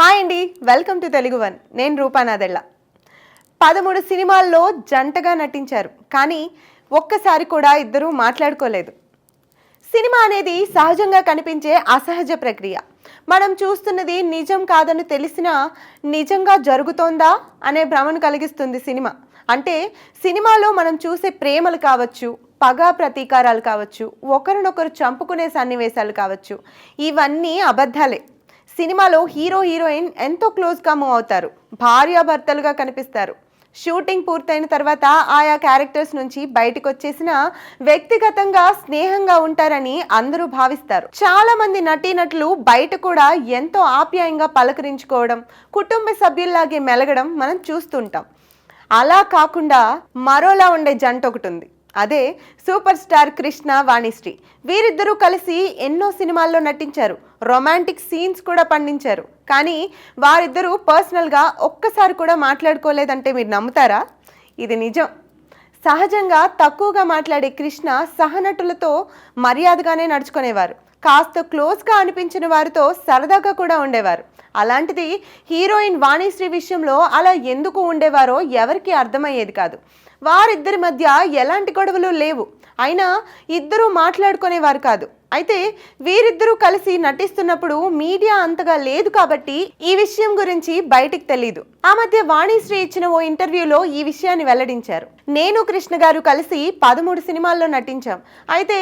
Hi అండి welcome to Telugu one. నేను రూపానాదెళ్ళ పదమూడు సినిమాల్లో జంటగా నటించారు కానీ ఒక్కసారి కూడా ఇద్దరూ మాట్లాడుకోలేదు. సినిమా అనేది సహజంగా కనిపించే అసహజ ప్రక్రియ. మనం చూస్తున్నది నిజం కాదని తెలిసినా నిజంగా జరుగుతోందా అనే భ్రమను కలిగిస్తుంది సినిమా. అంటే సినిమాలో మనం చూసే ప్రేమలు కావచ్చు పగ ప్రతీకారాలు కావచ్చు ఒకరినొకరు చంపుకునే సన్నివేశాలు కావచ్చు ఇవన్నీ అబద్ధాలే. సినిమాలో హీరో హీరోయిన్ ఎంతో క్లోజ్గా మూవ్ అవుతారు. భార్యాభర్తలుగా కనిపిస్తారు. షూటింగ్ పూర్తయిన తర్వాత ఆయా క్యారెక్టర్స్ నుంచి బయటకు వచ్చేసిన వ్యక్తిగతంగా స్నేహంగా ఉంటారని అందరూ భావిస్తారు. చాలా మంది నటీనటులు బయట కూడా ఎంతో ఆప్యాయంగా పలకరించుకోవడం కుటుంబ సభ్యుల్లాగే మెలగడం మనం చూస్తుంటాం. అలా కాకుండా మరోలా ఉండే జంట ఒకటి ఉంది. అదే సూపర్ స్టార్ కృష్ణ వాణిశ్రీ. వీరిద్దరూ కలిసి ఎన్నో సినిమాల్లో నటించారు. రొమాంటిక్ సీన్స్ కూడా పండించారు. కానీ వారిద్దరూ పర్సనల్గా ఒక్కసారి కూడా మాట్లాడుకోలేదంటే మీరు నమ్ముతారా? ఇది నిజం. సహజంగా తక్కువగా మాట్లాడే కృష్ణ సహనటులతో మర్యాదగానే నడుచుకునేవారు. కాస్త క్లోజ్గా అనిపించిన వారితో సరదాగా కూడా ఉండేవారు. అలాంటిది హీరోయిన్ వాణిశ్రీ విషయంలో అలా ఎందుకు ఉండేవారో ఎవరికీ అర్థమయ్యేది కాదు. వారిద్దరి మధ్య ఎలాంటి గొడవలు లేవు. అయినా ఇద్దరూ మాట్లాడుకునేవారు కాదు. అయితే వీరిద్దరూ కలిసి నటిస్తున్నప్పుడు మీడియా అంతగా లేదు కాబట్టి ఈ విషయం గురించి బయటికి తెలీదు. ఆ మధ్య వాణిశ్రీ ఇచ్చిన ఓ ఇంటర్వ్యూలో ఈ విషయాన్ని వెల్లడించారు. నేను కృష్ణ గారు కలిసి పదమూడు సినిమాల్లో నటించాం. అయితే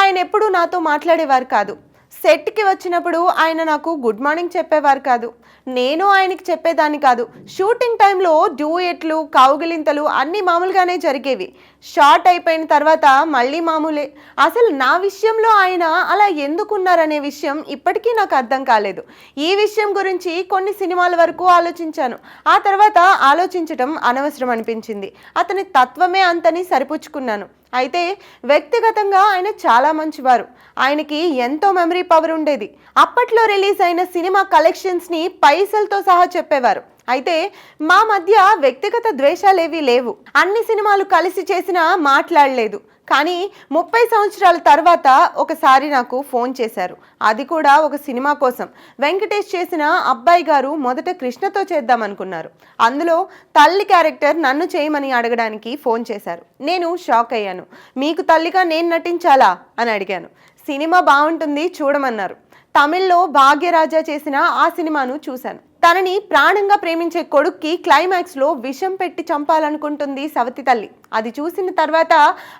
ఆయన ఎప్పుడూ నాతో మాట్లాడేవారు కాదు. సెట్కి వచ్చినప్పుడు ఆయన నాకు గుడ్ మార్నింగ్ చెప్పేవారు కాదు. నేను ఆయనకి చెప్పేదాన్ని కాదు. షూటింగ్ టైంలో డ్యూయెట్లు కౌగిలింతలు అన్నీ మామూలుగానే జరిగేవి. షార్ట్ అయిపోయిన తర్వాత మళ్ళీ మామూలే. అసలు నా విషయంలో ఆయన అలా ఎందుకున్నారనే విషయం ఇప్పటికీ నాకు అర్థం కాలేదు. ఈ విషయం గురించి కొన్ని సినిమాల వరకు ఆలోచించాను. ఆ తర్వాత ఆలోచించటం అనవసరం అనిపించింది. అతని తత్వమే అంతని సరిపుచ్చుకున్నాను. అయితే వ్యక్తిగతంగా ఆయన చాలా మంచివారు. ఆయనకి ఎంతో మెమరీ పవర్ ఉండేది. అప్పట్లో రిలీజ్ అయిన సినిమా కలెక్షన్స్ని పైసలతో సహా చెప్పేవారు. అయితే మా మధ్య వ్యక్తిగత ద్వేషాలేవీ లేవు. అన్ని సినిమాలు కలిసి చేసినా మాట్లాడలేదు. కానీ ముప్పై సంవత్సరాల తర్వాత ఒకసారి నాకు ఫోన్ చేశారు. అది కూడా ఒక సినిమా కోసం. వెంకటేష్ చేసిన అబ్బాయి గారు మొదట కృష్ణతో చేద్దామనుకున్నారు అందులో తల్లి క్యారెక్టర్ నన్ను చేయమని అడగడానికి ఫోన్ చేశారు. నేను షాక్ అయ్యాను. మీకు తల్లిగా నేను నటించాలా? అని అడిగాను. సినిమా బాగుంటుంది చూడమన్నారు. తమిళ్ళో భాగ్యరాజా చేసిన ఆ సినిమాను చూశాను. తనని ప్రాణంగా ప్రేమించే కొడుక్కి క్లైమాక్స్లో విషం పెట్టి చంపాలనుకుంటుంది సవతి తల్లి. అది చూసిన తర్వాత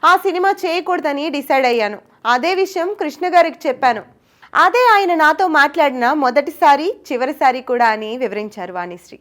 ఆ సినిమా చేయకూడదని డిసైడ్ అయ్యాను. అదే విషయం కృష్ణ గారికి చెప్పాను. అదే ఆయన నాతో మాట్లాడిన మొదటిసారి చివరిసారి కూడా అని వివరించారు వాణిశ్రీ.